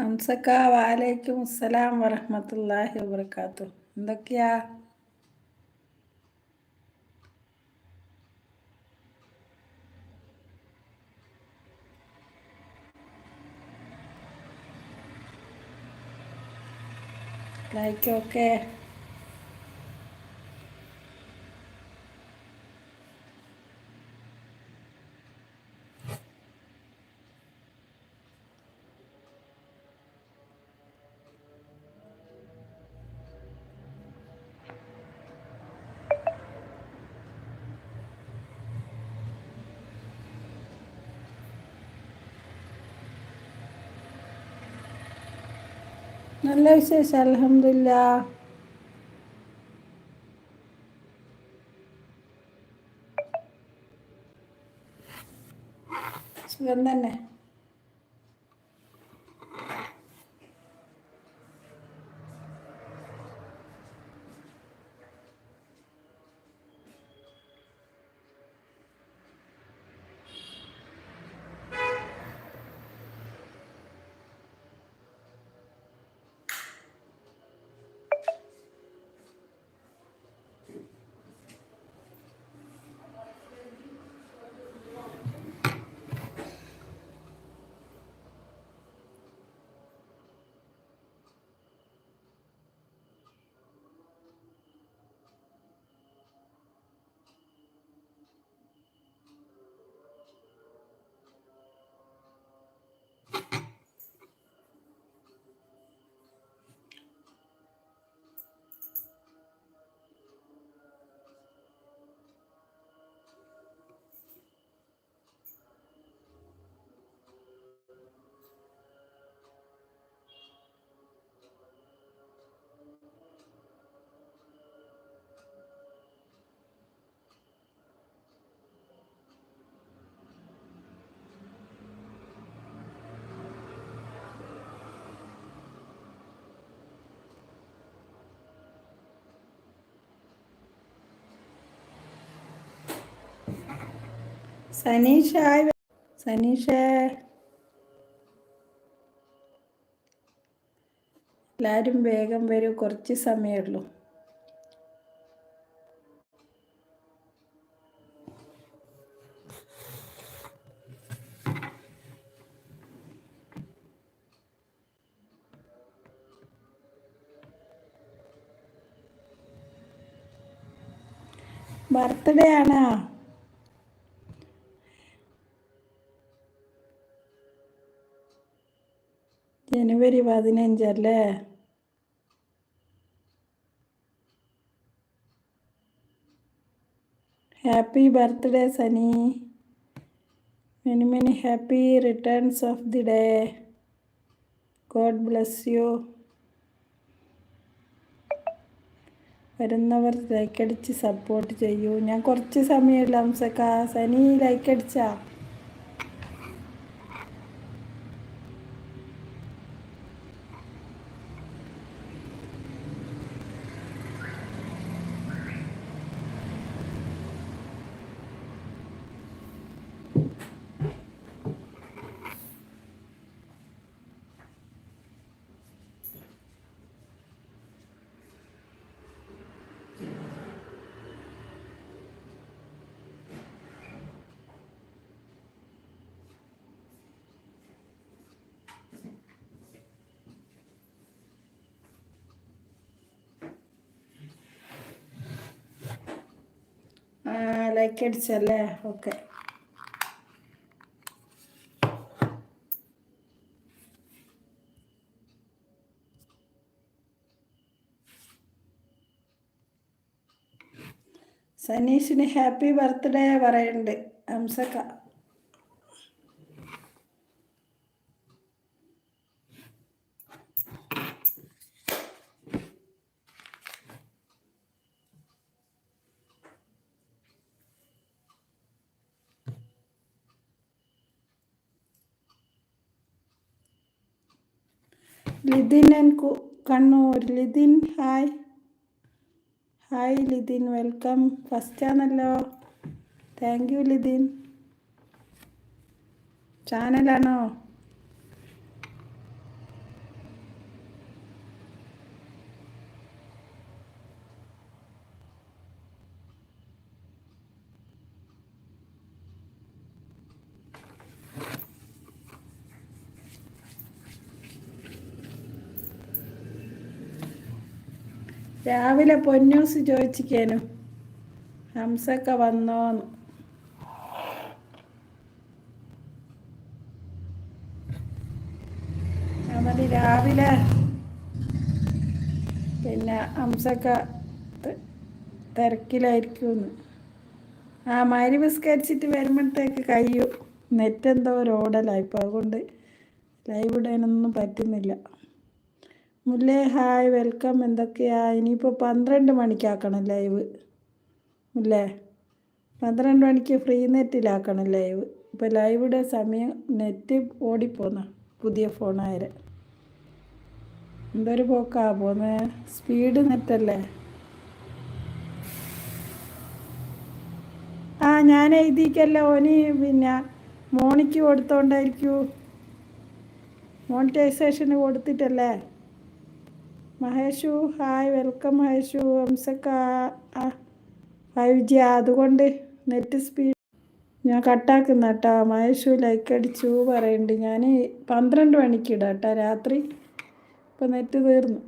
അംസക്ക വാലൈക്കും അസ്സലാം വറഹമത്തല്ലാഹി വബർക്കാത്തു എന്തൊക്കെയാ ലൈക്ക് ഓക്കെ നല്ല വിശേഷം അലഹമില്ല സുഖം തന്നെ. സനീഷ സനീഷ. എല്ലാവരും വേഗം വരൂ കുറച്ച് സമയമുള്ളൂ ബർത്ത്ഡേ ആണോ? ജനുവരി പതിനഞ്ചല്ലേ? Happy birthday Sani. Many many happy returns of the day God bless you വരുന്നവർ ലൈക്കടിച്ച് സപ്പോർട്ട് ചെയ്യൂ. ഞാൻ കുറച്ച് സമയമില്ല അംസക്ക. സനി ലൈക്കടിച്ചാ ലൈക്ക് അടിച്ചല്ലേ? ഓക്കെ. സനീഷിന് ഹാപ്പി ബർത്ത്ഡേ പറയുന്നുണ്ട്. ഹംസക്ക Lithin and Kannur Lithin hi hi Lithin welcome first ആണല്ലോ താങ്ക് യു ലിതിൻ ചാനലാണോ രാവിലെ പൊന്നൂസ് ചോദിച്ചിരിക്കാനും ഹംസൊക്കെ വന്നോന്ന്. ഞാൻ രാവിലെ പിന്നെ ഹംസൊക്കെ തിരക്കിലായിരിക്കുമെന്ന് ആ മരി വിസ്കരിച്ചിട്ട് വരുമ്പോഴത്തേക്ക് കഴിയും നെറ്റ് എന്തോ ഒരു ഓടലായിപ്പോൾ അതുകൊണ്ട് ലൈവ് ഇടാനൊന്നും പറ്റുന്നില്ല. മുല്ലേ ഹായ് വെൽക്കം എന്തൊക്കെയാ? ഇനിയിപ്പോൾ പന്ത്രണ്ട് മണിക്കാക്കണം ലൈവ്. മുല്ലേ പന്ത്രണ്ട് മണിക്ക് ഫ്രീ നെറ്റിലാക്കണം ലൈവ്. ഇപ്പോൾ ലൈവിടെ സമയം നെറ്റ് ഓടിപ്പോന്ന പുതിയ ഫോണായാലും എന്തൊരു പോക്കാ പോന്നെ? സ്പീഡ് നെറ്റല്ലേ? ആ ഞാൻ എഴുതിക്കല്ലോ ഓന് പിന്നെ മോണിക്ക് കൊടുത്തോണ്ടായിരിക്കൂ. മോണിറ്റൈസേഷന് കൊടുത്തിട്ടല്ലേ? മഹേഷു ഹായ് വെൽക്കം മഹേഷു ഹംസക്ക. ഫൈവ് ജി അതുകൊണ്ട് നെറ്റ് സ്പീഡ് ഞാൻ കട്ടാക്കുന്ന കേട്ടോ. മഹേഷു ലൈക്ക് അടിച്ചു പറയുന്നുണ്ട് ഞാൻ പന്ത്രണ്ട് മണിക്ക് ഇടാം കേട്ടോ രാത്രി. ഇപ്പം നെറ്റ് തീർന്നു.